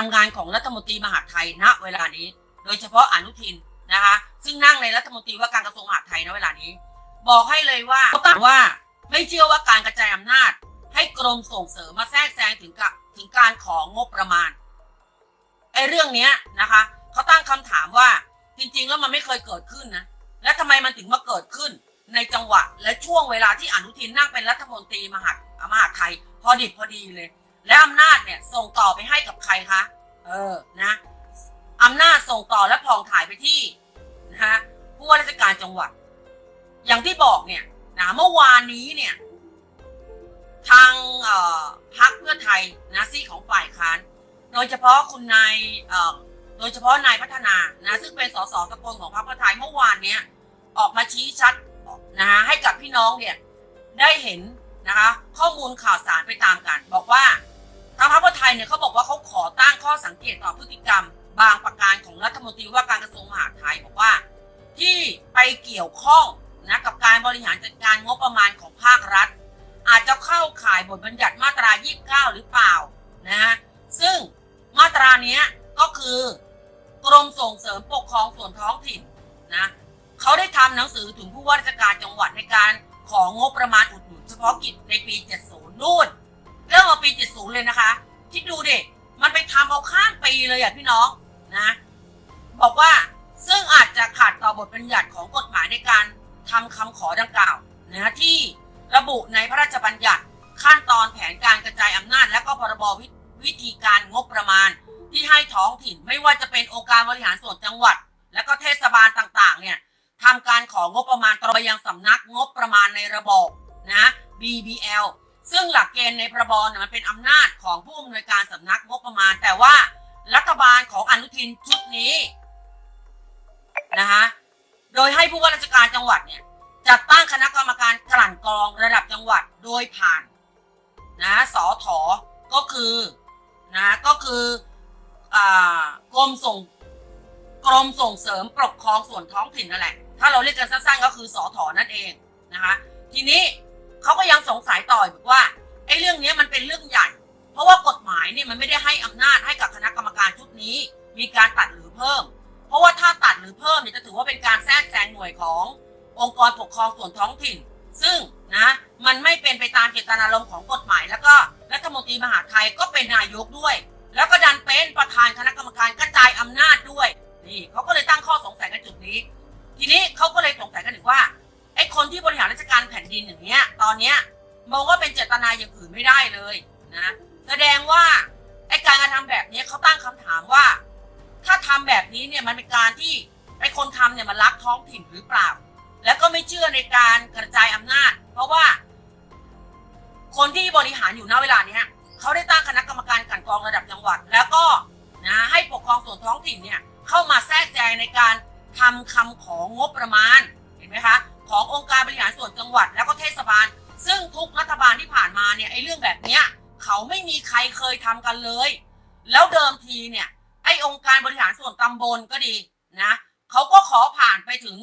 ทำงานของรัฐมนตรีมหาดไทยณเวลานี้ โดยเฉพาะอนุทินนะคะ ซึ่งนั่งในรัฐมนตรีว่าการกระทรวงมหาดไทยณเวลานี้ บอกให้เลยว่าเขาตั้งว่าไม่เชื่อว่าการกระจายอำนาจ ให้กรมส่งเสริมมาแทรกแซงถึงกับถึงการของงบประมาณไอ้เรื่องเนี้ยนะคะเขาตั้งคำถามว่าจริงๆแล้วมันไม่เคยเกิดขึ้นนะและทำไมมันถึงมาเกิดขึ้นในจังหวะและช่วงเวลาที่อนุทินนั่งเป็นรัฐมนตรีมหาดมหาไทย พอดิบพอดีเลย และอำนาจเนี่ยส่งต่อไปให้กับใครคะ เออ นะอำนาจส่งต่อและพองถ่ายไปที่นะฮะผู้ว่าราชการจังหวัด อย่างที่บอกเนี่ยนะเมื่อวานนี้เนี่ย ทางเอ่อพักเพื่อไทยนะซี่ของฝ่ายค้าน โดยเฉพาะคุณนายโดยเฉพาะนายพัฒนานะซึ่งเป็นสสสกลของพรรคเพื่อไทยเมื่อวานเนี้ยออกมาชี้ชัดนะฮะให้กับพี่น้องเนี่ยได้เห็นนะคะ ข้อมูลข่าวสารไปตามกัน บอกว่า ทางพรรคเพื่อไทยเนี่ยเขาบอกว่าเขาขอตั้งข้อสังเกตต่อพฤติกรรม บางประการของรัฐมนตรีว่าการกระทรวงมหาดไทยบอกว่า ที่ไปเกี่ยวข้องนะกับการบริหารจัดการงบประมาณของภาครัฐ อาจจะเข้าข่ายบทบัญญัติมาตรา 29 หรือเปล่านะฮะซึ่งมาตราเนี้ยก็คือกรมส่งเสริมปกครองส่วนท้องถิ่นนะเขาได้ทำหนังสือถึงผู้ว่าราชการจังหวัดในการของงบประมาณอุดหนุนเฉพาะกิจในปี 70 นู่น เริ่มมาปี 70 เลยนะคะ คิดดูดิ มันไปทำเอาข้ามปีเลยอะพี่น้องนะ บอกว่าซึ่งอาจจะขัดต่อบทบัญญัติของกฎหมายในการทำคำขอดังกล่าวนะที่ระบุในพระราชบัญญัติขั้นตอนแผนการกระจายอำนาจ และก็พรบวิวิธีการงบประมาณ ที่ให้ท้องถิ่นไม่ว่าจะเป็นองค์การบริหารส่วนจังหวัด และก็เทศบาลต่างๆเนี่ยทำการของงบประมาณตรงไปยังสำนักงบประมาณในระบบนะ BBL ซึ่งหลักเกณฑ์ในพระบเนี่ยมันเป็นอำนาจของผู้อำนวยการสำนักงบประมาณ แต่ว่ารัฐบาลของอนุทินชุดนี้นะคะโดยให้ผู้ว่าราชการจังหวัดเนี่ยจัดตั้งคณะกรรมการกลั่นกรองระดับจังหวัดโดยผ่านนะสอถอก็คือนะก็คืออกรมส่งกรมส่งเสริมปกครองส่วนท้องถิ่นนั่นแหละ ถ้าเราเรียกกันสั้นๆก็คือสอถอนั่นเองนะคะ ทีนี้ เขาก็ยังสงสัยต่ออีกว่าไอ้เรื่องนี้มันเป็นเรื่องใหญ่ เพราะว่ากฎหมายเนี่ยมันไม่ได้ให้อำนาจให้กับคณะกรรมการชุดนี้ มีการตัดหรือเพิ่ม เพราะว่าถ้าตัดหรือเพิ่มเนี่ยจะถือว่าเป็นการแทรกแซงหน่วยขององค์กรปกครองส่วนท้องถิ่น ซึ่งนะมันไม่เป็นไปตามเจตนารมณ์ของกฎหมาย แล้วก็รัฐมนตรีมหาไทยก็เป็นนายกด้วย แล้วก็ดันเป็นประธานคณะกรรมการกระจายอำนาจด้วยนี่เขาก็เลยตั้งข้อสงสัยกันจุดนี้ ทีนี้เขาก็เลยสงสัยกันถึงว่า อ้คนที่บริหารราชการแผ่นดินอย่างเนี้ย ตอนเนี้ยมองว่าเป็นเจตนาอย่างอื่นไม่ได้เลยนะแสดงว่าไอ้การกระทำแบบนี้เขาตั้งคำถามว่า ถ้าทำแบบนี้เนี่ยมันเป็นการที่ไอ้คนทำเนี่ยมันรักท้องถิ่นหรือเปล่า แล้วก็ไม่เชื่อในการกระจายอำนาจ เพราะว่า คนที่บริหารอยู่ณเวลาเนี้ยเขาได้ตั้งคณะกรรมการกันกองระดับจังหวัด แล้วก็นะให้ปกครองส่วนท้องถิ่นเนี่ยเข้ามาแทรกแซงในการทำคำของงบประมาณเห็นไหมคะ ขององค์การบริหารส่วนจังหวัดแล้วก็เทศบาล ซึ่งทุกรัฐบาลที่ผ่านมาเนี่ยไอ้เรื่องแบบเนี้ยเขาไม่มีใครเคยทำกันเลย แล้วเดิมทีเนี่ยไอ้องค์การบริหารส่วนตำบลก็ดีนะเขาก็ขอผ่านไปถึง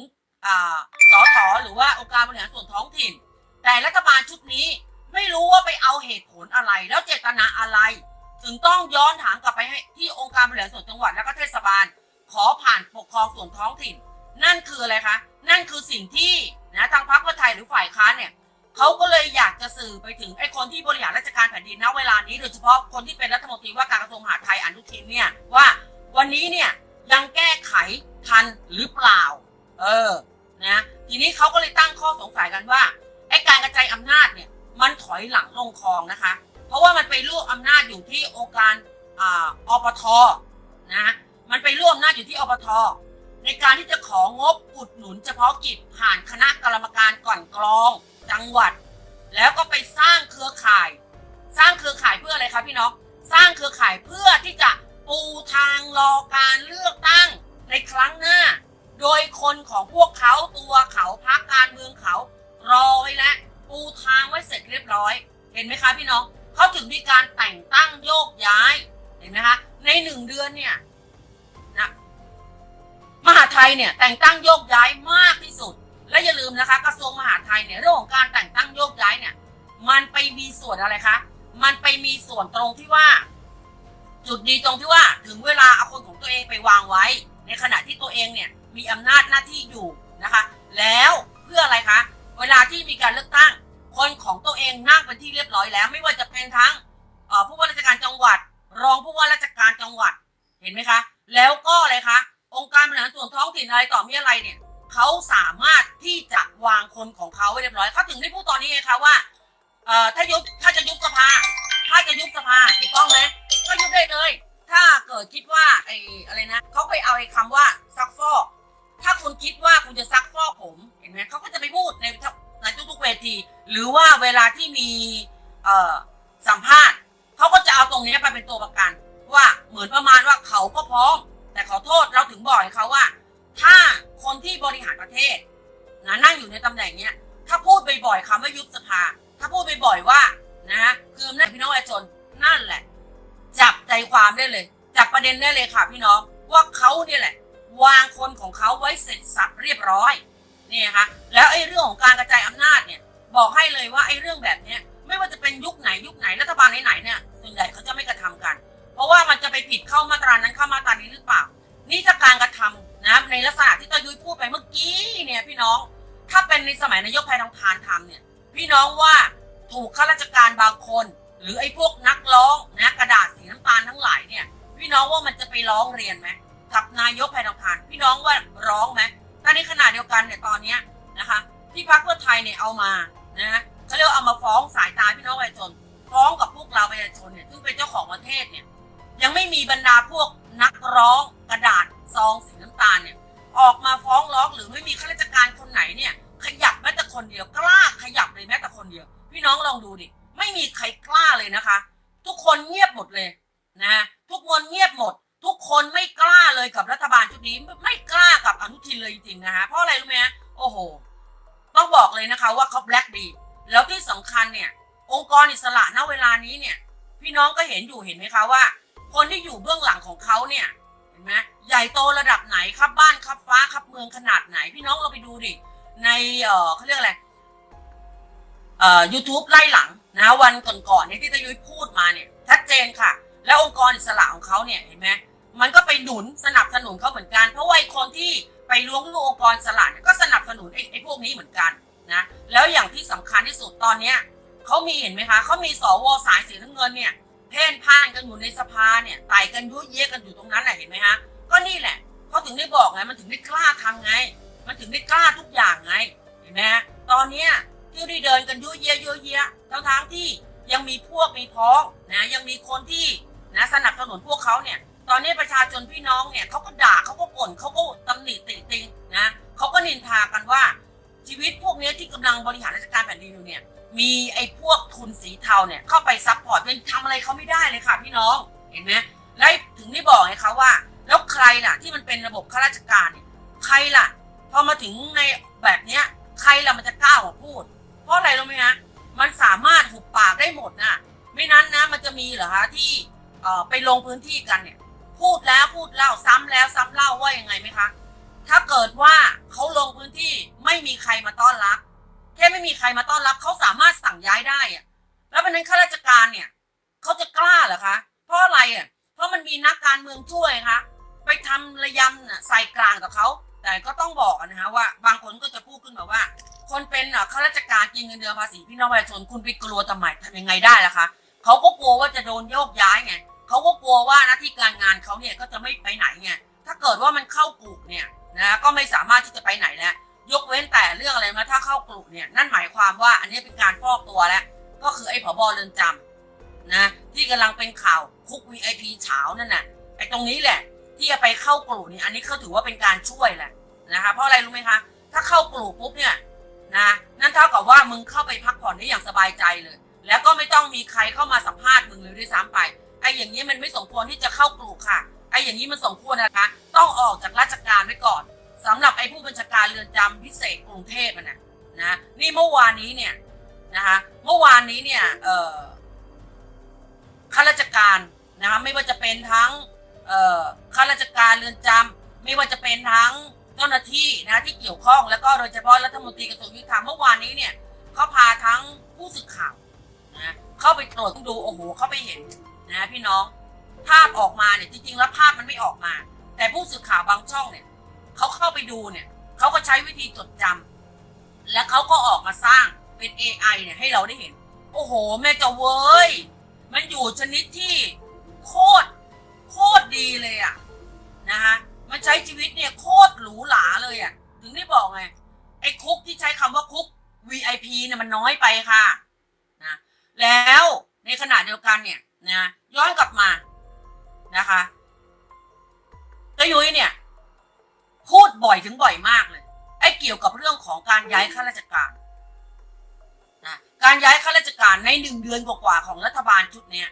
สอถอหรือว่าองค์การบริหารส่วนท้องถิ่น แต่รัฐบาลชุดนี้ไม่รู้ว่าไปเอาเหตุผลอะไร แล้วเจตนาอะไร ถึงต้องย้อนถามกลับไปให้ที่องค์การบริหารส่วนจังหวัดแล้วก็เทศบาล ขอผ่านปกครองส่วนท้องถิ่น นั่นคืออะไรคะ นั่นคือสิ่งที่ นะทางพรรคเพื่อไทยหรือฝ่ายค้านเนี่ยเขาก็เลยอยากจะสื่อไปถึงไอ้คนที่บริหารราชการแผ่นดินณเวลานี้โดยเฉพาะคนที่เป็นรัฐมนตรีว่าการกระทรวงมหาดไทยอนุทินเนี่ยว่าวันนี้เนี่ยยังแก้ไขทันหรือเปล่า เออนะทีนี้เขาก็เลยตั้งข้อสงสัยกันว่าไอ้การกระจายอำนาจเนี่ยมันถอยหลังลงคลองนะคะ เพราะว่ามันไปรวบอำนาจอยู่ที่องค์การอ่าอปทนะมันไปรวบอำนาจอยู่ที่อปท ในการที่จะของบอุดหนุนเฉพาะกิจผ่านคณะกรรมการกลั่นกรอง จังหวัด แล้วก็ไปสร้างเครือข่าย สร้างเครือข่ายเพื่ออะไรครับพี่น้องสร้างเครือข่ายเพื่อที่จะปูทางรอการเลือกตั้งในครั้งหน้า โดยคนของพวกเขาตัวเขาพักการเมืองเขา รอไว้แล้วปูทางไว้เสร็จเรียบร้อย เห็นไหมคะพี่น้องเขาถึงมีการแต่งตั้งโยกย้ายเห็นไหมคะในหนึ่งเดือนเนี่ย ไทยเนี่ยแต่งตั้งโยกย้ายมากที่สุด และอย่าลืมนะคะ กระทรวงมหาดไทยเนี่ยเรื่องของการแต่งตั้งโยกย้ายเนี่ย มันไปมีส่วนอะไรคะ มันไปมีส่วนตรงที่ว่า จุดดีตรงที่ว่าถึงเวลาเอาคนของตัวเองไปวางไว้ ในขณะที่ตัวเองเนี่ยมีอำนาจหน้าที่อยู่นะคะ แล้วเพื่ออะไรคะ เวลาที่มีการเลือกตั้ง คนของตัวเองนั่งเป็นที่เรียบร้อยแล้ว ไม่ว่าจะเป็นทั้งผู้ว่าราชการจังหวัด รองผู้ว่าราชการจังหวัดเห็นไหมคะ แล้วก็อะไรคะ องค์การบริหารส่วนท้องถิ่นอะไรต่อมีอะไรเนี่ยเขาสามารถที่จะวางคนของเขาไว้เรียบร้อยเขาถึงได้พูดตอนนี้ไงคะว่าเอ่อถ้ายุบถ้าจะยุบสภา ถ้าจะยุบสภาถูกต้องไหมก็ยุบได้เลย ถ้าเกิดคิดว่าไอ้อะไรนะเขาไปเอาไอ้คำว่าซักฟอก ถ้าคุณคิดว่าคุณจะซักฟอกผมเห็นไหมเขาก็จะไปพูดในในทุกๆเวที หรือว่าเวลาที่มีเอ่อสัมภาษณ์เขาก็จะเอาตรงนี้ไปเป็นตัวประกัน ว่าเหมือนประมาณว่าเขาก็พร้อม แต่ขอโทษเราถึงบอกให้เขาว่า ถ้าคนที่บริหารประเทศนะนั่งอยู่ในตำแหน่งเนี้ยถ้าพูดบ่อยๆคำว่ายุบสภา ถ้าพูดบ่อยๆว่านะคืออำนาจพี่น้องประชาชนนั่นแหละ จับใจความได้เลย จับประเด็นได้เลยค่ะพี่น้องว่าเขาเนี่ยแหละ วางคนของเขาไว้เสร็จสับเรียบร้อยนี่นะคะแล้วไอ้เรื่องของการกระจายอำนาจเนี่ยบอกให้เลยว่าไอ้เรื่องแบบเนี้ยไม่ว่าจะเป็นยุคไหนยุคไหนรัฐบาลไหนๆเนี่ยส่วนใหญ่เขาจะไม่กระทำกัน เพราะว่ามันจะไปผิดเข้ามาตรานั้นเข้ามาตรานี้หรือเปล่า นี่ถ้าการกระทำนะในลักษณะที่ตายุ้ยพูดไปเมื่อกี้เนี่ยพี่น้องถ้าเป็นในสมัยนายกแพทองทานทำเนี่ย พี่น้องว่าถูกข้าราชการบางคน หรือไอ้พวกนักร้องนะกระดาษสีน้ำตาลทั้งหลายเนี่ย พี่น้องว่ามันจะไปร้องเรียนไหมกับนายกแพทองทาน พี่น้องว่าร้องไหมแต่ในขณะเดียวกันเนี่ยตอนเนี้ยนะคะที่พรรคเพื่อไทยเนี่ยเอามานะเขาเรียกว่าเอามาฟ้องสายตาพี่น้องประชาชนฟ้องกับพวกเราประชาชนเนี่ยซึ่งเป็นเจ้าของประเทศเนี่ย ยังไม่มีบรรดาพวกนักร้องกระดาษซองสีน้ำตาลเนี่ยออกมาฟ้องร้องหรือไม่มีข้าราชการคนไหนเนี่ย ขยับแม้แต่คนเดียวกล้าขยับเลยแม้แต่คนเดียว พี่น้องลองดูดิไม่มีใครกล้าเลยนะคะ ทุกคนเงียบหมดเลยนะทุกคนเงียบหมด ทุกคนไม่กล้าเลยกับรัฐบาลชุดนี้ไม่กล้ากับอนุทินเลยจริงๆนะคะเพราะอะไรรู้ไหมฮะโอ้โห ต้องบอกเลยนะคะว่าเขาแบล็กดีแล้วที่สำคัญเนี่ย องค์กรอิสระณเวลานี้เนี่ย พี่น้องก็เห็นอยู่เห็นไหมคะว่า คนที่อยู่เบื้องหลังของเขาเนี่ยเห็นไหมใหญ่โตระดับไหนครับบ้านครับฟ้าครับเมืองขนาดไหน พี่น้องเราไปดูดิในเออเขาเรียกอะไรเอ่อ YouTube ไล่หลังนะวันก่อนๆเนี่ยที่ตะยุ้ยพูดมาเนี่ยชัดเจนค่ะ แล้วองค์กรอิสระของเขาเนี่ยเห็นไหมมันก็ไปหนุนสนับสนุนเขาเหมือนกัน เพราะว่าไอ้คนที่ไปล้วงลูกองค์กรสระเนี่ยก็สนับสนุนไอ้ไอ้พวกนี้เหมือนกันนะแล้วอย่างที่สำคัญที่สุดตอนเนี้ยเขามีเห็นไหมคะเขามีสวสายสีน้ำเงินเนี่ย เพ่นพ่านกันอยู่ในสภาเนี่ยไต่กันยุ่ยเยะกันอยู่ตรงนั้นแหละเห็นไหมฮะก็นี่แหละเขาถึงได้บอกไงมันถึงได้กล้าทำไง มันถึงได้กล้าทุกอย่างไงเห็นไหมฮะตอนเนี้ยที่ได้เดินกันยุ่ยเยะยุ่ยเยะทั้งทางที่ยังมีพวกมีพ้องนะยังมีคนที่นะสนับสนุนพวกเขาเนี่ย ตอนนี้ประชาชนพี่น้องเนี่ยเขาก็ด่าเขาก็บ่นเขาก็ตำหนิติติงนะเขาก็นินทากันว่าชีวิตพวกนี้ที่กำลังบริหารราชการแผ่นดินอยู่เนี่ย มีไอ้พวกทุนสีเทาเนี่ยเข้าไปซัพพอร์ตยังทำอะไรเขาไม่ได้เลยค่ะพี่น้องเห็นไหมแล้วถึงได้บอกไงคะว่า แล้วใครล่ะที่มันเป็นระบบข้าราชการเนี่ยใครล่ะพอมาถึงในแบบเนี้ยใครล่ะมันจะกล้าออกมาพูด เพราะอะไรรู้ไหมฮะมันสามารถหุบปากได้หมดนะไม่นั้นนะมันจะมีเหรอคะที่เอ่อไปลงพื้นที่กันเนี่ย พูดแล้วพูดเล่าซ้ำแล้วซ้ำเล่าว่ายังไงไหมคะ ถ้าเกิดว่าเขาลงพื้นที่ไม่มีใครมาต้อนรับ แค่ไม่มีใครมาต้อนรับเขาสามารถสั่งย้ายได้อะแล้วเป็นนั้นข้าราชการเนี่ยเขาจะกล้าเหรอคะ เพราะอะไรอะ เพราะมันมีนักการเมืองช่วยคะไปทำระยำน่ะใส่กลางกับเขาแต่ก็ต้องบอกนะคะว่า บางคนก็จะพูดขึ้นมาว่า คนเป็นข้าราชการกินเงินเดือนภาษีพี่น้องประชาชนคุณไปกลัวทำไมทำยังไงได้ล่ะคะเขาก็กลัวว่าจะโดนโยกย้ายไงเขาก็กลัวว่าหน้าที่การงานเขาเนี่ยก็จะไม่ไปไหนไงถ้าเกิดว่ามันเข้ากลุ่มเนี่ยนะก็ไม่สามารถที่จะไปไหนแล้ว ยกเว้นแต่เรื่องอะไรมาถ้าเข้ากลุ่มเนี่ยนั่นหมายความว่าอันนี้เป็นการฟอกตัวแล้ว ก็คือไอ้ผบเรือนจำนะที่กำลังเป็นข่าวคุก VIP เฉานั่นน่ะไอ้ตรงนี้แหละ ที่จะไปเข้ากลุ่มเนี่ยอันนี้เขาถือว่าเป็นการช่วยแหละนะคะเพราะอะไรรู้ไหมคะถ้าเข้ากลุ่มปุ๊บเนี่ยนะนั่นเท่ากับว่ามึงเข้าไปพักผ่อนได้อย่างสบายใจเลย แล้วก็ไม่ต้องมีใครเข้ามาสัมภาษณ์มึงเลยด้วยซ้ำไปไอ้อย่างนี้มันไม่สมควรที่จะเข้ากลุ่มค่ะไอ้อย่างนี้มันสมควรนะคะ ต้องออกจากราชการไว้ก่อน สำหรับไอ้ผู้บัญชาการเรือนจำพิเศษกรุงเทพอะนะนะนี่เมื่อวานนี้เนี่ยนะคะเมื่อวานนี้เนี่ยเอ่อข้าราชการนะคะไม่ว่าจะเป็นทั้งเอ่อข้าราชการเรือนจำไม่ว่าจะเป็นทั้งเจ้าหน้าที่นะที่เกี่ยวข้องแล้วก็โดยเฉพาะรัฐมนตรีกระทรวงยุติธรรมเมื่อวานนี้เนี่ยเขาพาทั้งผู้สื่อข่าวนะเข้าไปตรวจดูโอ้โหเข้าไปเห็นนะพี่น้องภาพออกมาเนี่ยจริงๆแล้วภาพมันไม่ออกมา แต่ผู้สื่อข่าวบางช่องเนี่ย เขาเข้าไปดูเนี่ยเขาก็ใช้วิธีจดจำและเขาก็ออกมาสร้างเป็น AI เนี่ยให้เราได้เห็น โอ้โห แม่เจะเว้ย มันอยู่ชนิดที่โคตรโคตรดีเลยอะนะฮะมันใช้ชีวิตเนี่ยโคตรหรูหราเลยอะถึงได้บอกไงไอ้คุกที่ใช้คำว่าคุก VIP เนี่ยมันน้อยไปค่ะนะแล้วในขณะเดียวกันเนี่ยนะย้อนกลับมานะคะตะยุ้ยเนี่ย พูดบ่อยถึงบ่อยมากเลย ไอ้เกี่ยวกับเรื่องของการย้ายข้าราชการนะการย้ายข้าราชการในหนึ่งเดือนกว่าๆของรัฐบาลชุดเนี้ย